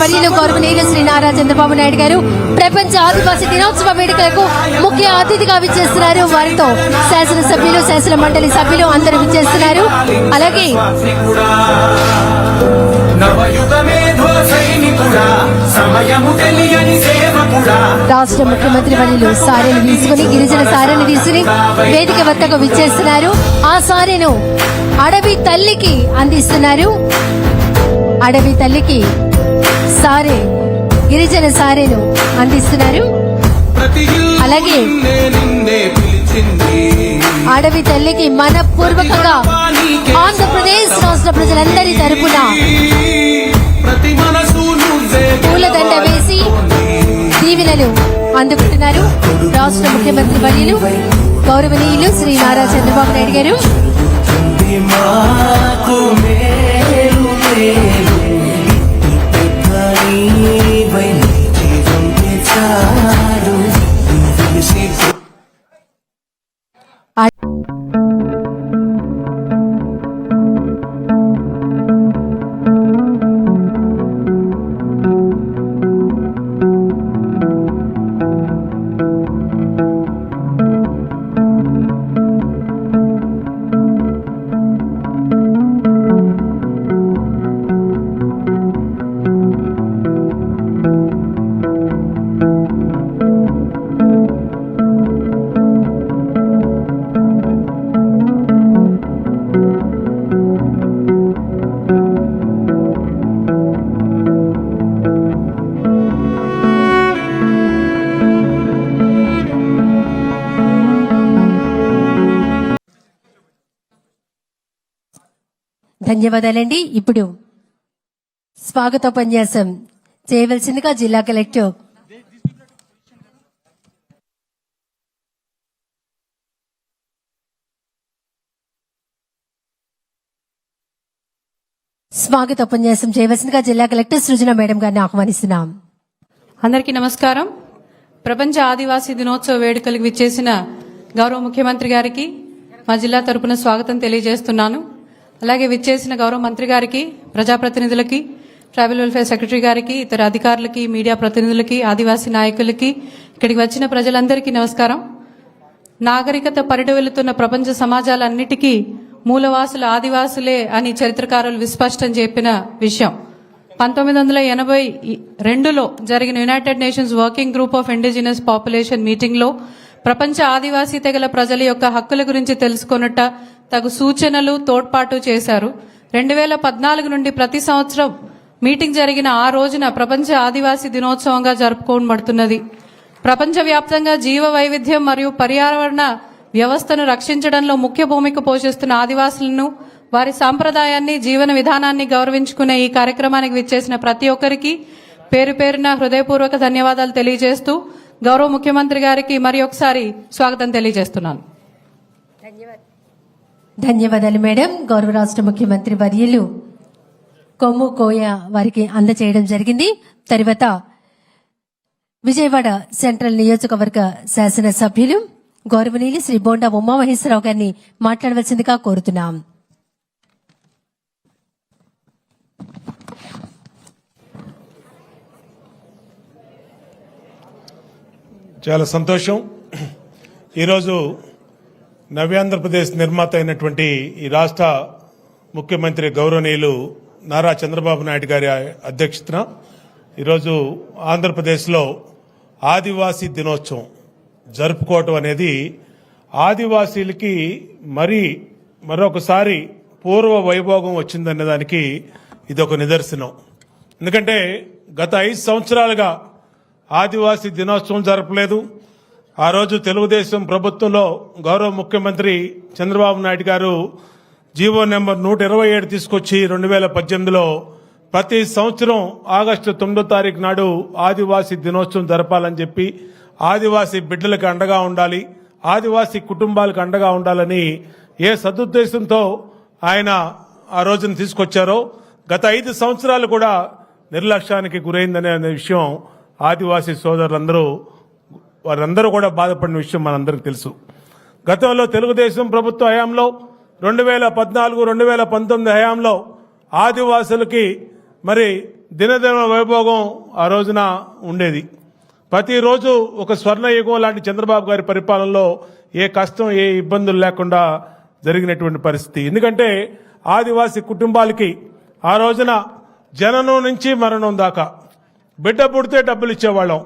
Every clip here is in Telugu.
వర్యులు గౌరవనీయులు శ్రీ నారా చంద్రబాబు నాయుడు గారు ప్రపంచ ఆదివాసీ దినోత్సవ వేడుకలకు ముఖ్య అతిథిగా విచ్చేస్తున్నారు. వారితో శాసనసభ్యులు శాసన మండలి సభ్యులు అందరూ విచ్చేస్తున్నారు. అలాగే రాష్ట్ర ముఖ్యమంత్రి వర్యులు సారెను తీసుకుని గిరిజన సారెను తీసుకుని వేదిక వద్దకు విచ్చేస్తున్నారు. ఆ సారెను అడవి తల్లికి అందిస్తున్నారు. అడవి తల్లికి సారే గిరిజన సారేలు అందిస్తున్నారు. అలాగే అడవి తల్లికి మనపూర్వకంగా ఆంధ్రప్రదేశ్ రాష్ట్ర ప్రజలందరి తరపున పూలదండ వేసి దీవెనలు అందుకుంటున్నారు. రాష్ట్ర ముఖ్యమంత్రి వర్యులు గౌరవనీయులు శ్రీ నారా చంద్రబాబు నాయుడు గారు. ధన్యవాదాలండి. ఇప్పుడు స్వాగత ఉపన్యాసం చేయవలసిందిగా జిల్లా కలెక్టర్ స్వాగత ఉపన్యాసం చేయవలసిందిగా జిల్లా కలెక్టర్ సృజన మేడం గారిని ఆహ్వానిస్తున్నాం. అందరికీ నమస్కారం. ప్రపంచ ఆదివాసీ దినోత్సవ వేడుకలకు విచ్చేసిన గౌరవ ముఖ్యమంత్రి గారికి మా జిల్లా తరపున స్వాగతం తెలియజేస్తున్నాను. అలాగే విచ్చేసిన గౌరవ మంత్రి గారికి ప్రజాప్రతినిధులకి ట్రైబల్ వెల్ఫేర్ సెక్రటరీ గారికి ఇతర అధికారులకి మీడియా ప్రతినిధులకి ఆదివాసీ నాయకులకి ఇక్కడికి వచ్చిన ప్రజలందరికీ నమస్కారం. నాగరికత పరిడి వెళుతున్న ప్రపంచ సమాజాలన్నిటికీ మూలవాసులు ఆదివాసులే అని చరిత్రకారులు విస్పష్టం చెప్పిన విషయం. పంతొమ్మిది వందల ఎనభై రెండులో జరిగిన United Nations working group of indigenous population మీటింగ్లో ప్రపంచ ఆదివాసీ తెగల ప్రజల యొక్క హక్కుల గురించి తెలుసుకొనుట తగు సూచనలు తోడ్పాటు చేశారు. రెండు వేల పద్నాలుగు నుండి ప్రతి సంవత్సరం మీటింగ్ జరిగిన ఆ రోజున ప్రపంచ ఆదివాసీ దినోత్సవంగా జరుపుకోబడుతున్నది. ప్రపంచవ్యాప్తంగా జీవ వైవిధ్యం మరియు పర్యావరణ వ్యవస్థను రక్షించడంలో ముఖ్య భూమిక పోషిస్తున్న ఆదివాసులను వారి సాంప్రదాయాన్ని జీవన విధానాన్ని గౌరవించుకునే ఈ కార్యక్రమానికి విచ్చేసిన ప్రతి ఒక్కరికి పేరు పేరున హృదయపూర్వక ధన్యవాదాలు తెలియజేస్తూ గౌరవ ముఖ్యమంత్రి గారికి మరి ఒకసారి స్వాగతం తెలియజేస్తున్నాను. ధన్యవాదాలు మేడం. గౌరవ రాష్ట్ర ముఖ్యమంత్రి వర్యులు కొమ్ము కోయ వారికి అందచేయడం జరిగింది. తర్వాత విజయవాడ సెంట్రల్ నియోజకవర్గ శాసన సభ్యులు గౌరవనీయులు శ్రీ బోండా ఉమామహేశ్వరరావు గారిని మాట్లాడవలసిందిగా కోరుతున్నాం. చాలా సంతోషం. ఈరోజు నవ్యాంధ్రప్రదేశ్ నిర్మాత అయినటువంటి ఈ రాష్ట్ర ముఖ్యమంత్రి గౌరవనీయులు నారా చంద్రబాబు నాయుడు గారి అధ్యక్షతన ఈరోజు ఆంధ్రప్రదేశ్లో ఆదివాసీ దినోత్సవం జరుపుకోవటం అనేది ఆదివాసీలకి మరీ మరొకసారి పూర్వ వైభోగం వచ్చిందనే దానికి ఇది ఒక నిదర్శనం. ఎందుకంటే గత ఐదు సంవత్సరాలుగా ఆదివాసీ దినోత్సవం జరపలేదు. ఆ రోజు తెలుగుదేశం ప్రభుత్వంలో గౌరవ ముఖ్యమంత్రి చంద్రబాబు నాయుడు గారు జీవో నెంబర్ నూట ఇరవై ఏడు తీసుకొచ్చి రెండు వేల పద్దెనిమిదిలో ప్రతి సంవత్సరం ఆగస్టు తొమ్మిదో తారీఖు నాడు ఆదివాసీ దినోత్సవం జరపాలని చెప్పి ఆదివాసీ బిడ్డలకు అండగా ఉండాలి ఆదివాసీ కుటుంబాలకు అండగా ఉండాలని ఏ సదుద్దేశంతో ఆయన ఆ రోజున తీసుకొచ్చారో గత ఐదు సంవత్సరాలు కూడా నిర్లక్ష్యానికి గురైందనే అనే విషయం ఆదివాసీ సోదరులందరూ వారందరూ కూడా బాధపడిన విషయం మనందరికి తెలుసు. గతంలో తెలుగుదేశం ప్రభుత్వ హయాంలో రెండు వేల పద్నాలుగు రెండు వేల పంతొమ్మిది హయాంలో ఆదివాసులకి మరి దినదిన వైభోగం ఆ రోజున ఉండేది. ప్రతిరోజు ఒక స్వర్ణ యుగం లాంటి చంద్రబాబు గారి పరిపాలనలో ఏ కష్టం ఏ ఇబ్బందులు లేకుండా జరిగినటువంటి పరిస్థితి. ఎందుకంటే ఆదివాసీ కుటుంబాలకి ఆ రోజున జననం నుంచి మరణం దాకా బిడ్డ పుడితే డబ్బులు ఇచ్చేవాళ్ళం.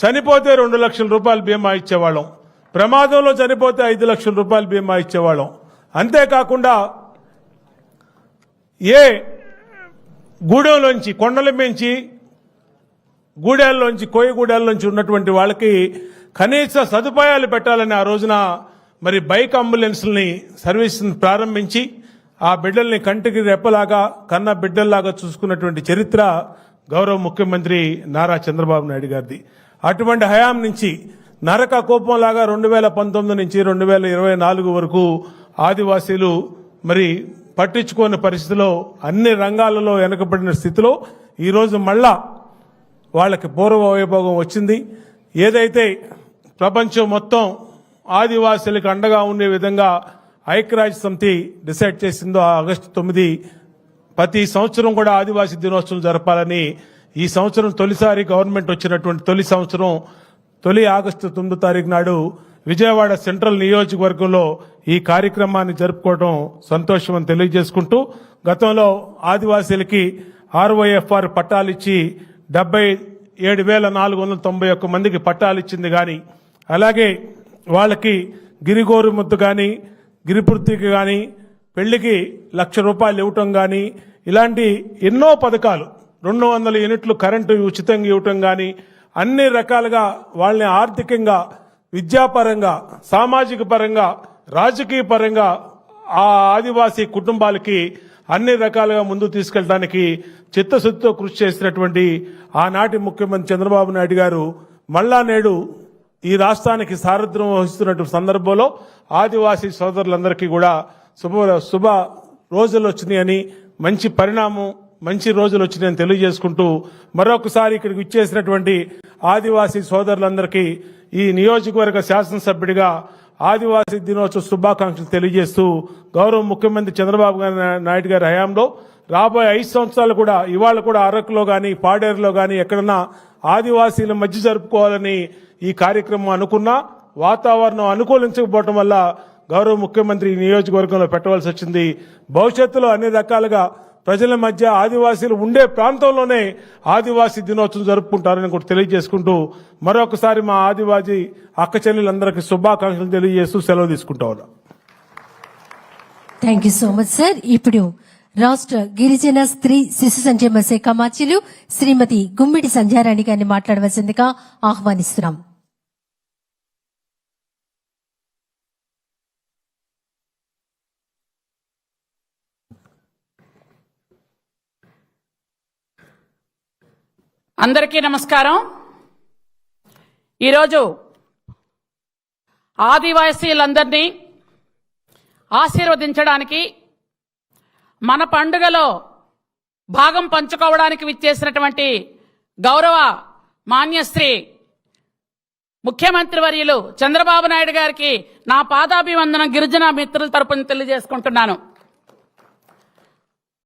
చనిపోతే రెండు లక్షల రూపాయలు బీమా ఇచ్చేవాళ్ళం. ప్రమాదంలో చనిపోతే ఐదు లక్షల రూపాయలు బీమా ఇచ్చేవాళ్ళం. అంతేకాకుండా ఏ గూడెంలోంచి కొండల మించి గూడెల్లోంచి కోయగూడెల్లోంచి ఉన్నటువంటి వాళ్ళకి కనీస సదుపాయాలు పెట్టాలని ఆ రోజున మరి బైక్ అంబులెన్స్ని సర్వీస్ ప్రారంభించి ఆ బిడ్డల్ని కంటికి రెప్పలాగా కన్న బిడ్డల్లాగా చూసుకున్నటువంటి చరిత్ర గౌరవ ముఖ్యమంత్రి నారా చంద్రబాబు నాయుడు గారిది. అటువంటి హయాం నుంచి నరక కోపంలాగా రెండు వేల పంతొమ్మిది నుంచి రెండు వేల ఇరవై నాలుగు వరకు ఆదివాసీలు మరి పట్టించుకోని పరిస్థితిలో అన్ని రంగాలలో వెనకబడిన స్థితిలో ఈరోజు మళ్ళా వాళ్ళకి పూర్వ వైభోగం వచ్చింది. ఏదైతే ప్రపంచం మొత్తం ఆదివాసీలకు అండగా ఉండే విధంగా ఐక్యరాజ్య సమితి డిసైడ్ చేసిందో ఆగస్టు తొమ్మిది ప్రతి సంవత్సరం కూడా ఆదివాసీ దినోత్సవం జరపాలని ఈ సంవత్సరం తొలిసారి గవర్నమెంట్ వచ్చినటువంటి తొలి సంవత్సరం తొలి ఆగస్టు తొమ్మిదో తారీఖు నాడు విజయవాడ సెంట్రల్ నియోజకవర్గంలో ఈ కార్యక్రమాన్ని జరుపుకోవడం సంతోషం అని తెలియజేసుకుంటూ గతంలో ఆదివాసీలకి ఆర్వైఎఫ్ఆర్ పట్టాలు ఇచ్చి డెబ్బై ఏడు వేల నాలుగు వందల తొంభై ఒక్క మందికి పట్టాలు ఇచ్చింది కానీ అలాగే వాళ్ళకి గిరిగోరు ముద్దు కానీ గిరిపృతికి కానీ పెళ్ళికి లక్ష రూపాయలు ఇవ్వటం కానీ ఇలాంటి ఎన్నో పథకాలు రెండు వందల యూనిట్లు కరెంటు ఉచితంగా ఇవ్వటం కానీ అన్ని రకాలుగా వాళ్ళని ఆర్థికంగా విద్యాపరంగా సామాజిక పరంగా రాజకీయ పరంగా ఆ ఆదివాసీ కుటుంబాలకి అన్ని రకాలుగా ముందు తీసుకెళ్ళడానికి చిత్తశుద్ధితో కృషి చేసినటువంటి ఆనాటి ముఖ్యమంత్రి చంద్రబాబు నాయుడు గారు మళ్ళా నేడు ఈ రాష్ట్రానికి సారథ్యం వహిస్తున్నటువంటి సందర్భంలో ఆదివాసీ సోదరులందరికీ కూడా శుభ శుభ రోజులు వచ్చినాయని మంచి పరిణామం మంచి రోజులు వచ్చినాయని తెలియజేసుకుంటూ మరొకసారి ఇక్కడికి ఇచ్చేసినటువంటి ఆదివాసీ సోదరులందరికీ ఈ నియోజకవర్గ శాసనసభ్యుడిగా ఆదివాసీ దినోత్సవ శుభాకాంక్షలు తెలియజేస్తూ గౌరవ ముఖ్యమంత్రి చంద్రబాబు నాయుడు గారి హయాంలో రాబోయే ఐదు సంవత్సరాలు కూడా ఇవాళ కూడా అరకులో కానీ పాడేరులో కానీ ఎక్కడన్నా ఆదివాసీల మధ్య జరుపుకోవాలని ఈ కార్యక్రమం అనుకున్నా వాతావరణం అనుకూలించకపోవటం వల్ల గౌరవ ముఖ్యమంత్రి నియోజకవర్గంలో పెట్టవలసి వచ్చింది. భవిష్యత్తులో అన్ని రకాలుగా ప్రజల మధ్య ఆదివాసీలు ఉండే ప్రాంతంలోనే ఆదివాసీ దినోత్సవం జరుపుకుంటారని కూడా తెలియజేసుకుంటూ మరొకసారి మా ఆదివాసీ అక్క చెల్లెలందరికీ శుభాకాంక్షలు తెలియజేస్తూ సెలవు తీసుకుంటా ఉన్నా. Thank you so much sir ఇప్పుడు రాష్ట్ర గిరిజన స్త్రీ శిశు సంక్షేమ శాఖ మాచ్యులు శ్రీమతి గుమ్మిడి సంధ్యారాణి గారిని మాట్లాడవలసిందిగా ఆహ్వానిస్తున్నాం. అందరికీ నమస్కారం. ఈరోజు ఆదివాసీలందరినీ ఆశీర్వదించడానికి మన పండుగలో భాగం పంచుకోవడానికి విచ్చేసినటువంటి గౌరవ మాన్యశ్రీ ముఖ్యమంత్రి వర్యులు చంద్రబాబు నాయుడు గారికి నా పాదాభివందనం గిరిజన మిత్రుల తరపున తెలియజేసుకుంటున్నాను.